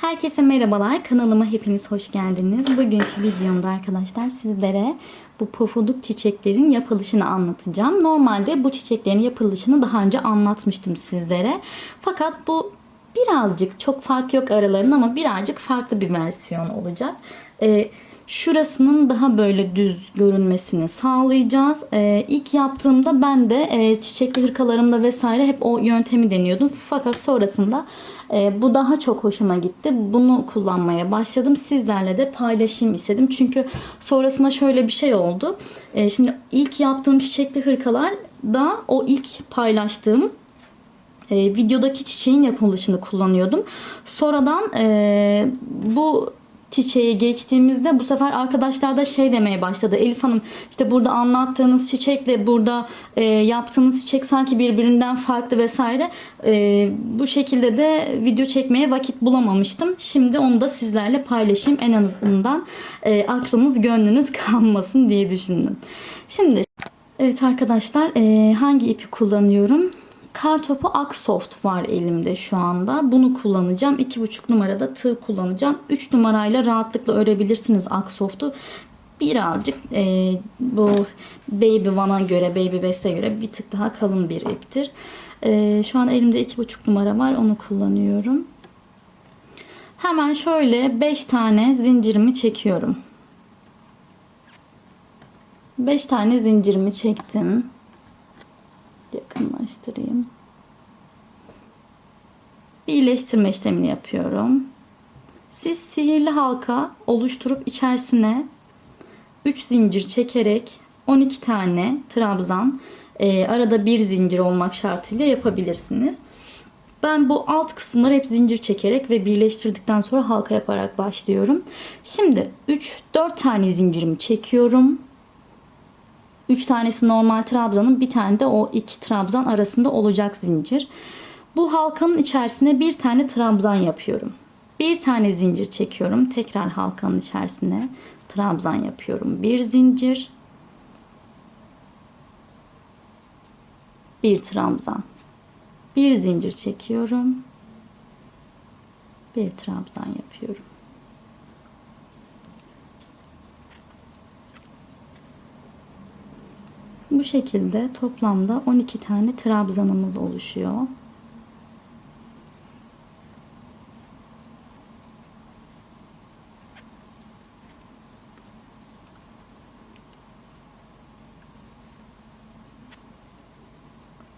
Herkese merhabalar. Kanalıma hepiniz hoş geldiniz. Bugünkü videomda arkadaşlar sizlere bu pofuduk çiçeklerin yapılışını anlatacağım. Normalde bu çiçeklerin yapılışını daha önce anlatmıştım sizlere. Fakat bu birazcık çok fark yok aralarında ama birazcık farklı bir versiyon olacak. Ee, şurasının daha böyle düz görünmesini sağlayacağız. Ee, ilk yaptığımda ben de e, çiçekli hırkalarımda vesaire hep o yöntemi deniyordum. Fakat sonrasında e, bu daha çok hoşuma gitti. Bunu kullanmaya başladım. Sizlerle de paylaşayım istedim. Çünkü sonrasında şöyle bir şey oldu. E, şimdi ilk yaptığım çiçekli hırkalar da o ilk paylaştığım e, videodaki çiçeğin yapılışını kullanıyordum. Sonradan e, bu çiçeğe geçtiğimizde bu sefer arkadaşlar da şey demeye başladı. Elif Hanım işte burada anlattığınız çiçekle burada e, yaptığınız çiçek sanki birbirinden farklı vesaire. E, bu şekilde de video çekmeye vakit bulamamıştım. Şimdi onu da sizlerle paylaşayım. En azından e, aklınız gönlünüz kalmasın diye düşündüm. Şimdi evet arkadaşlar e, hangi ipi kullanıyorum? Kartopu Aksoft var elimde şu anda. Bunu kullanacağım. 2,5 numarada tığ kullanacağım. 3 numarayla rahatlıkla örebilirsiniz Aksoft'u. Birazcık e, bu Baby One'a göre, Baby Best'e göre bir tık daha kalın bir iptir. E, şu an elimde 2,5 numara var. Onu kullanıyorum. Hemen şöyle 5 tane zincirimi çekiyorum. 5 tane zincirimi çektim yakınlaştırayım. Birleştirme işlemini yapıyorum. Siz sihirli halka oluşturup içerisine 3 zincir çekerek 12 tane trabzan e, arada bir zincir olmak şartıyla yapabilirsiniz. Ben bu alt kısımları hep zincir çekerek ve birleştirdikten sonra halka yaparak başlıyorum. Şimdi 3-4 tane zincirimi çekiyorum. 3 tanesi normal trabzanın bir tane de o iki trabzan arasında olacak zincir. Bu halkanın içerisine bir tane trabzan yapıyorum. Bir tane zincir çekiyorum. Tekrar halkanın içerisine trabzan yapıyorum. Bir zincir. Bir trabzan. Bir zincir çekiyorum. Bir trabzan yapıyorum. Bu şekilde toplamda 12 tane trabzanımız oluşuyor.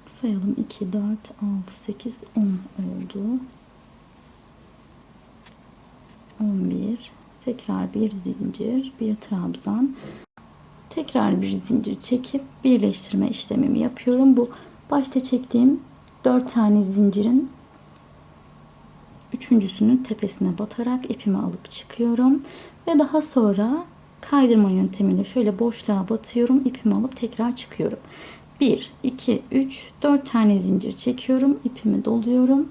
Sayalım 2, 4, 6, 8, 10 oldu. 11. Tekrar bir zincir, bir trabzan. Tekrar bir zincir çekip birleştirme işlemimi yapıyorum. Bu başta çektiğim 4 tane zincirin üçüncüsünün tepesine batarak ipimi alıp çıkıyorum. Ve daha sonra kaydırma yöntemiyle şöyle boşluğa batıyorum. ipimi alıp tekrar çıkıyorum. 1, 2, 3, 4 tane zincir çekiyorum. ipimi doluyorum.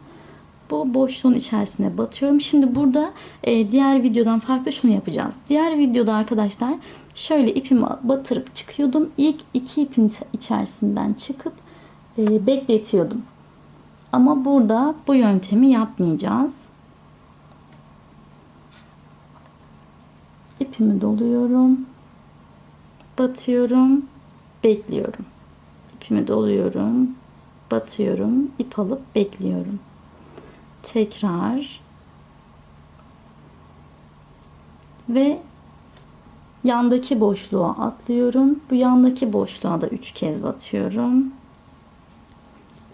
Bu boşluğun içerisine batıyorum. Şimdi burada e, diğer videodan farklı şunu yapacağız. Diğer videoda arkadaşlar şöyle ipimi batırıp çıkıyordum. İlk iki ipin içerisinden çıkıp e, bekletiyordum. Ama burada bu yöntemi yapmayacağız. İpimi doluyorum. Batıyorum. Bekliyorum. İpimi doluyorum. Batıyorum. ip alıp bekliyorum tekrar ve yandaki boşluğa atlıyorum. Bu yandaki boşluğa da 3 kez batıyorum.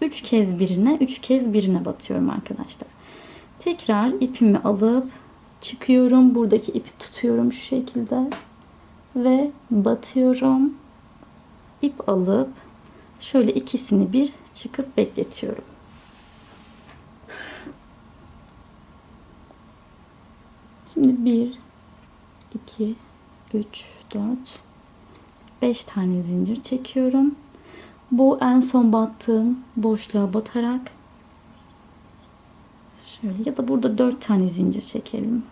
3 kez birine, 3 kez birine batıyorum arkadaşlar. Tekrar ipimi alıp çıkıyorum. Buradaki ipi tutuyorum şu şekilde ve batıyorum. İp alıp şöyle ikisini bir çıkıp bekletiyorum. Şimdi 1, 2, 3, 4, 5 tane zincir çekiyorum. Bu en son battığım boşluğa batarak şöyle ya da burada 4 tane zincir çekelim.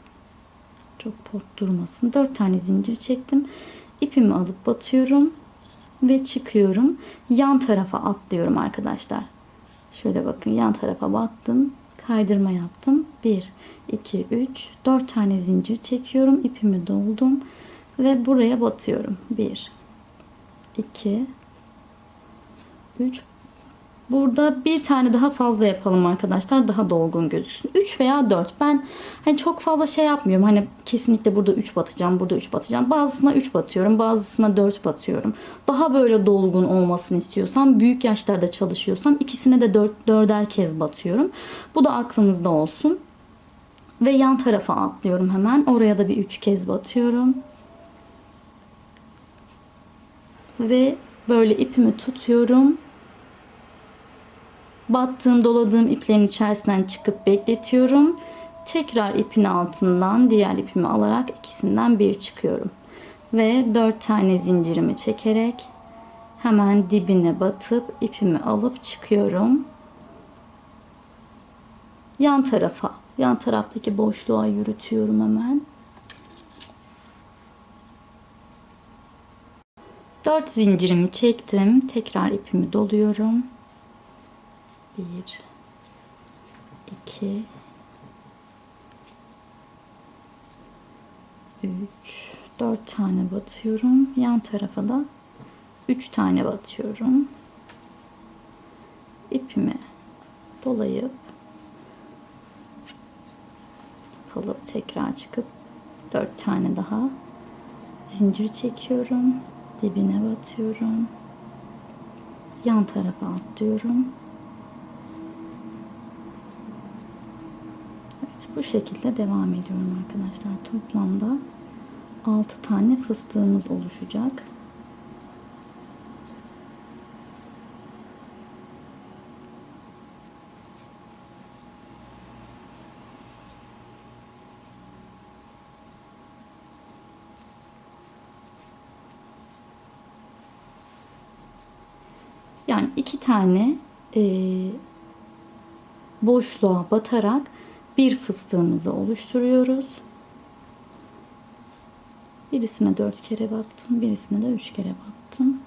Çok pot durmasın. 4 tane zincir çektim. İpimi alıp batıyorum ve çıkıyorum. Yan tarafa atlıyorum arkadaşlar. Şöyle bakın yan tarafa battım. kaydırma yaptım. 1, 2, 3, 4 tane zincir çekiyorum. ipimi doldum ve buraya batıyorum. 1, 2, 3. Burada bir tane daha fazla yapalım arkadaşlar. Daha dolgun gözüksün. 3 veya 4. Ben hani çok fazla şey yapmıyorum. Hani kesinlikle burada 3 batacağım, burada 3 batacağım. Bazısına 3 batıyorum, bazısına 4 batıyorum. Daha böyle dolgun olmasını istiyorsam, büyük yaşlarda çalışıyorsam ikisine de 4 dörder kez batıyorum. Bu da aklınızda olsun. Ve yan tarafa atlıyorum hemen. Oraya da bir 3 kez batıyorum. Ve böyle ipimi tutuyorum. Battığım, doladığım iplerin içerisinden çıkıp bekletiyorum. Tekrar ipin altından diğer ipimi alarak ikisinden bir çıkıyorum. Ve dört tane zincirimi çekerek hemen dibine batıp ipimi alıp çıkıyorum. Yan tarafa, yan taraftaki boşluğa yürütüyorum hemen. 4 zincirimi çektim. Tekrar ipimi doluyorum. 1 2 3 4 tane batıyorum. Yan tarafa da 3 tane batıyorum. İpimi dolayıp alıp tekrar çıkıp 4 tane daha zincir çekiyorum dibine batıyorum. Yan tarafa atlıyorum. Evet bu şekilde devam ediyorum arkadaşlar. Toplamda 6 tane fıstığımız oluşacak. Yani iki tane e, boşluğa batarak bir fıstığımızı oluşturuyoruz. Birisine dört kere battım, birisine de üç kere battım.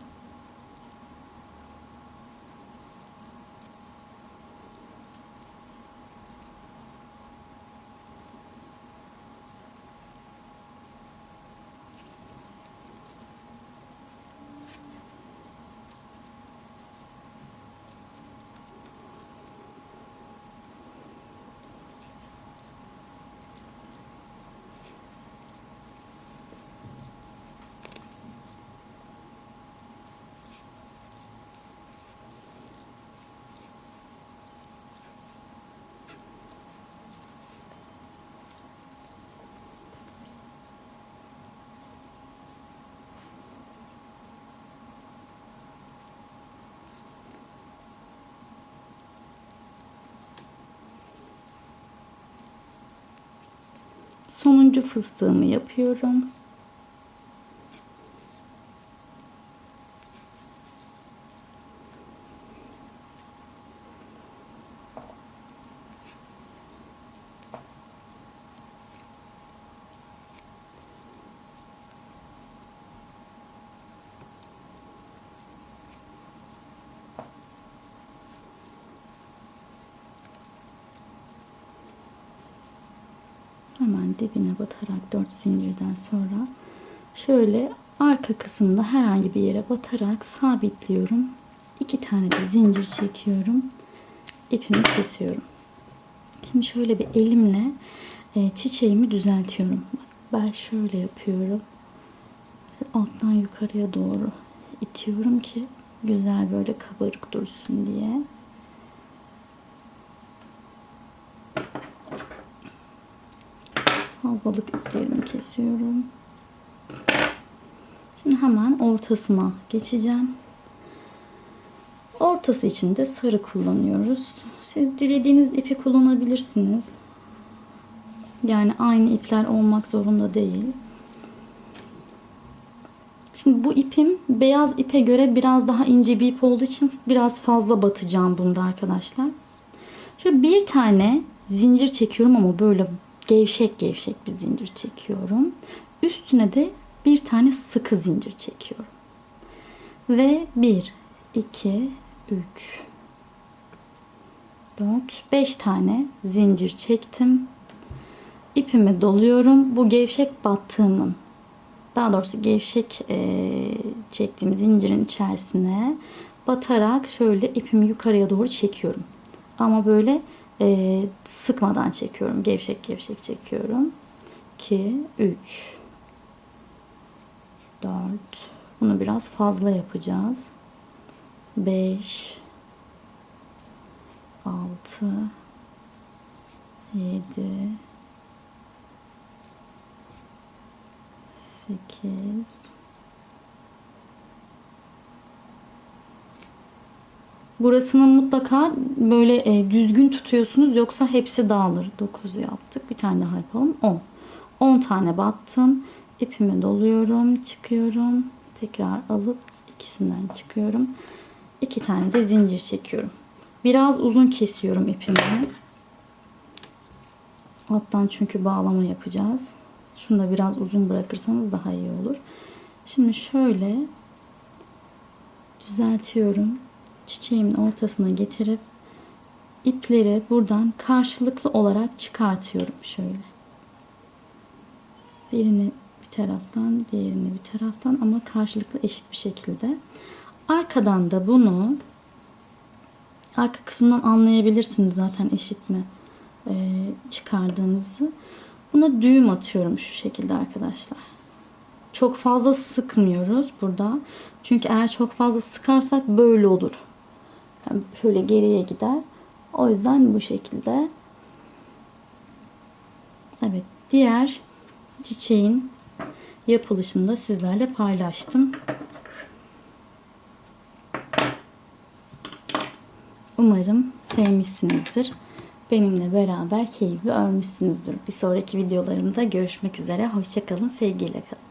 Sonuncu fıstığımı yapıyorum. Hemen dibine batarak 4 zincirden sonra şöyle arka kısımda herhangi bir yere batarak sabitliyorum. 2 tane de zincir çekiyorum. ipimi kesiyorum. Şimdi şöyle bir elimle e, çiçeğimi düzeltiyorum. Ben şöyle yapıyorum. Alttan yukarıya doğru itiyorum ki güzel böyle kabarık dursun diye. Fazlalık iplerimi kesiyorum. Şimdi hemen ortasına geçeceğim. Ortası için de sarı kullanıyoruz. Siz dilediğiniz ipi kullanabilirsiniz. Yani aynı ipler olmak zorunda değil. Şimdi bu ipim beyaz ipe göre biraz daha ince bir ip olduğu için biraz fazla batacağım bunda arkadaşlar. Şöyle bir tane zincir çekiyorum ama böyle gevşek gevşek bir zincir çekiyorum. Üstüne de bir tane sıkı zincir çekiyorum. Ve 1, 2, 3, 4, 5 tane zincir çektim. İpimi doluyorum. Bu gevşek battığımın daha doğrusu gevşek eee çektiğim zincirin içerisine batarak şöyle ipimi yukarıya doğru çekiyorum. Ama böyle eee, sıkmadan çekiyorum. Gevşek gevşek çekiyorum. 2, 3, 4. Bunu biraz fazla yapacağız. 5, 6, 7, 8 Burasını mutlaka böyle e, düzgün tutuyorsunuz yoksa hepsi dağılır. 9 yaptık. Bir tane daha yapalım. 10. 10 tane battım. İpimi doluyorum. Çıkıyorum. Tekrar alıp ikisinden çıkıyorum. 2 tane de zincir çekiyorum. Biraz uzun kesiyorum ipimi. Alttan çünkü bağlama yapacağız. Şunu da biraz uzun bırakırsanız daha iyi olur. Şimdi şöyle düzeltiyorum. Çiçeğimin ortasına getirip ipleri buradan karşılıklı olarak çıkartıyorum şöyle. Birini bir taraftan, diğerini bir taraftan ama karşılıklı eşit bir şekilde. Arkadan da bunu arka kısımdan anlayabilirsiniz zaten eşit mi e, çıkardığınızı. Buna düğüm atıyorum şu şekilde arkadaşlar. Çok fazla sıkmıyoruz burada. Çünkü eğer çok fazla sıkarsak böyle olur. Şöyle geriye gider. O yüzden bu şekilde. Evet, diğer çiçeğin yapılışını da sizlerle paylaştım. Umarım sevmişsinizdir. Benimle beraber keyifli örmüşsünüzdür. Bir sonraki videolarımda görüşmek üzere. Hoşçakalın, sevgiyle kalın.